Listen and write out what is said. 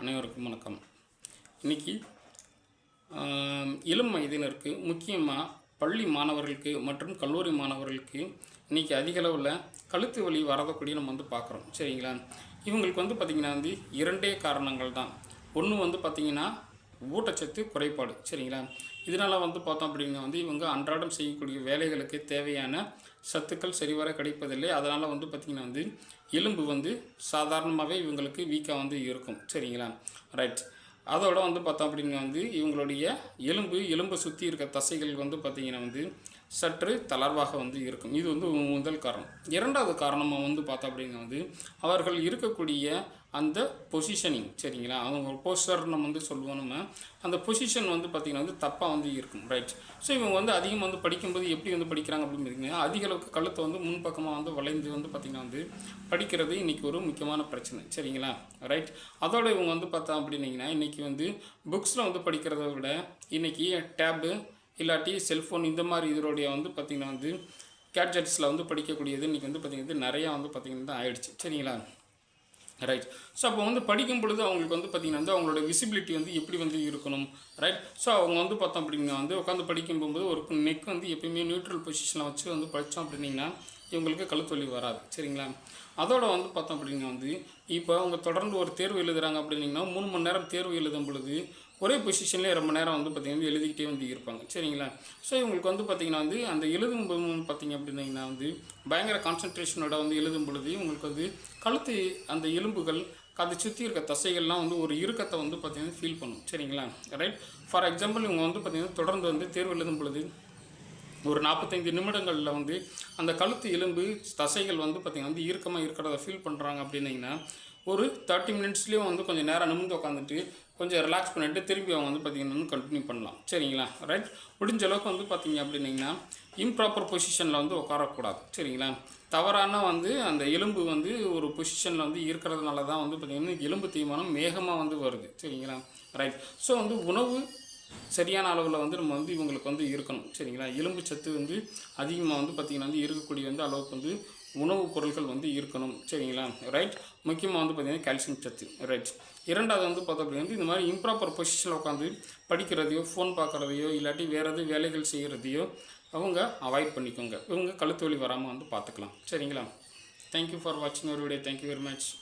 அனைவருக்கும் வணக்கம். இன்னைக்கு இளம் வயதினருக்கு முக்கியமாக பள்ளி மாணவர்களுக்கு மற்றும் கல்லூரி மாணவர்களுக்கு இன்றைக்கி அதிக அளவில் கழுத்து வலி வரதக்கூடிய நம்ம வந்து பார்க்குறோம். சரிங்களா? இவங்களுக்கு வந்து பார்த்திங்கன்னா வந்து இரண்டே காரணங்கள் தான் ஒன்று வந்து பார்த்திங்கன்னா ஊட்டச்சத்து குறைபாடு சரிங்களா? இதனால் வந்து பார்த்தோம் அப்படின்னா வந்து இவங்க அன்றாடம் செய்யக்கூடிய வேலைகளுக்கு தேவையான சத்துக்கள் சரிவர கிடைப்பதில்லை. அதனால் வந்து பார்த்திங்கன்னா வந்து எலும்பு வந்து சாதாரணமாகவே இவங்களுக்கு வீக்காக வந்து இருக்கும் சரிங்களா? ரைட் அதோட வந்து பார்த்தோம் அப்படின்னா வந்து இவங்களுடைய எலும்பு எலும்பை சுற்றி இருக்க தசைகள் வந்து பார்த்திங்கன்னா வந்து சற்று தளர்வாக வந்து இருக்கும். இது வந்து முதல் காரணம். இரண்டாவது காரணமாக வந்து பார்த்தோம் அப்படின்னா வந்து அவர்கள் இருக்கக்கூடிய அந்த பொசிஷனிங் சரிங்களா? அவங்க போஸ்டர் நம்ம வந்து சொல்லுவோம் நம்ம. அந்த பொசிஷன் வந்து பார்த்திங்கன்னா வந்து தப்பாக வந்து இருக்கும் ரைட் ஸோ இவங்க வந்து அதிகமாக வந்து படிக்கும்போது எப்படி வந்து படிக்கிறாங்க அப்படின்னு பார்த்தீங்கன்னா அதிக அளவுக்கு கழுத்தை வந்து முன்பக்கமாக வந்து வளைந்து வந்து பார்த்திங்கன்னா வந்து படிக்கிறது இன்றைக்கி ஒரு முக்கியமான பிரச்சனை சரிங்களா? ரைட் அதோட இவங்க வந்து பார்த்தா அப்படின்னீங்கன்னா இன்றைக்கி வந்து புக்ஸில் வந்து படிக்கிறத விட இன்றைக்கி டேபு இல்லாட்டி செல்ஃபோன் இந்த மாதிரி இதனுடைய வந்து பார்த்திங்கன்னா வந்து கேட்ஜெட்ஸில் வந்து படிக்கக்கூடியது இன்றைக்கி வந்து பார்த்திங்கன்னா நிறையா வந்து பார்த்திங்கன்னா தான் ஆயிடுச்சு. சரிங்களா? ரைட் ஸோ அப்போ வந்து படிக்கும் பொழுது அவங்களுக்கு வந்து பார்த்திங்கன்னா வந்து அவங்களோட விசிபிலிட்டி வந்து எப்படி வந்து இருக்கணும்? ரைட் ஸோ அவங்க வந்து பார்த்தோம் அப்படின்னா வந்து உட்காந்து படிக்கும் போகும்போது ஒரு நெக் வந்து எப்பயுமே நியூட்ரல் பொசிஷனில் வச்சு வந்து படித்தோம் அப்படின்னீங்கன்னா இவங்களுக்கு கழுத்தொலி வராது. சரிங்களா? அதோட வந்து பார்த்தோம் அப்படின்னா வந்து இப்போ அவங்க தொடர்ந்து ஒரு தேர்வு எழுதுறாங்க அப்படின்னிங்கன்னா மூணு மணி நேரம் தேர்வு எழுதும் பொழுது ஒரே பொசிஷன்லேயே ரொம்ப நேரம் வந்து பார்த்திங்கன்னா எழுதிக்கிட்டே வந்து இருப்பாங்க. சரிங்களா? ஸோ இவங்களுக்கு வந்து பார்த்திங்கன்னா வந்து அந்த எழுதும் போது பார்த்திங்க அப்படின்னீங்கன்னா வந்து பயங்கர கான்சன்ட்ரேஷனோட வந்து எழுதும் பொழுது உங்களுக்கு வந்து கழுத்து அந்த எலும்புகள் அதை சுற்றி இருக்க தசைகள்லாம் வந்து ஒரு இறுக்கத்தை வந்து பார்த்திங்கன்னா ஃபீல் பண்ணும். சரிங்களா? ரைட் ஃபார் எக்ஸாம்பிள் இவங்க வந்து பார்த்திங்கன்னா தொடர்ந்து வந்து தேர்வு எழுதும் பொழுது ஒரு நாற்பத்தைந்து நிமிடங்களில் வந்து அந்த கழுத்து எலும்பு தசைகள் வந்து பார்த்திங்கன்னா வந்து இறுக்கமாக இருக்கிறத ஃபீல் பண்ணுறாங்க அப்படின்னீங்கன்னா ஒரு தேர்ட்டி மினிட்ஸ்லேயும் வந்து கொஞ்சம் நேரம் நிமிர்ந்து உட்காந்துட்டு கொஞ்சம் ரிலாக்ஸ் பண்ணிவிட்டு திருப்பி அவங்க வந்து பார்த்திங்கன்னா வந்து கண்டினியூ பண்ணலாம். சரிங்களா? ரைட் முடிஞ்ச அளவுக்கு வந்து பார்த்திங்க அப்படின்னீங்கன்னா இம்ப்ராப்பர் பொசிஷனில் வந்து உட்காரக்கூடாது சரிங்களா? தவறான வந்து அந்த எலும்பு வந்து ஒரு பொசிஷனில் வந்து இருக்கிறதுனால தான் வந்து பார்த்திங்கன்னா எலும்பு தேய்மானம் வேகமாக வந்து வருது. சரிங்களா? ரைட் ஸோ வந்து உணவு சரியான அளவில் வந்து நம்ம வந்து இவங்களுக்கு வந்து இருக்கணும். சரிங்களா? எலும்பு சத்து வந்து அதிகமாக வந்து பார்த்திங்கன்னா வந்து இருக்கக்கூடிய வந்து அளவுக்கு வந்து உணவுப் பொருட்கள் வந்து இருக்கணும். சரிங்களா? ரைட் முக்கியமாக வந்து பார்த்திங்கன்னா கால்சியம் சத்து. ரைட் இரண்டாவது வந்து பார்த்தோம் அப்படின்னா வந்து இந்த மாதிரி இம்ப்ராப்பர் பொசிஷனில் உட்காந்து படிக்கிறதையோ ஃபோன் பார்க்குறதையோ இல்லாட்டி வேறு எதுவும் வேலைகள் செய்கிறதையோ அவங்க அவாய்ட் பண்ணிக்கோங்க. இவங்க கழுத்து வலி வராமல் வந்து பார்த்துக்கலாம் சரிங்களா? தேங்க்யூ ஃபார் வாட்சிங் ஒரு வீடியோ தேங்க்யூ வெரி மச்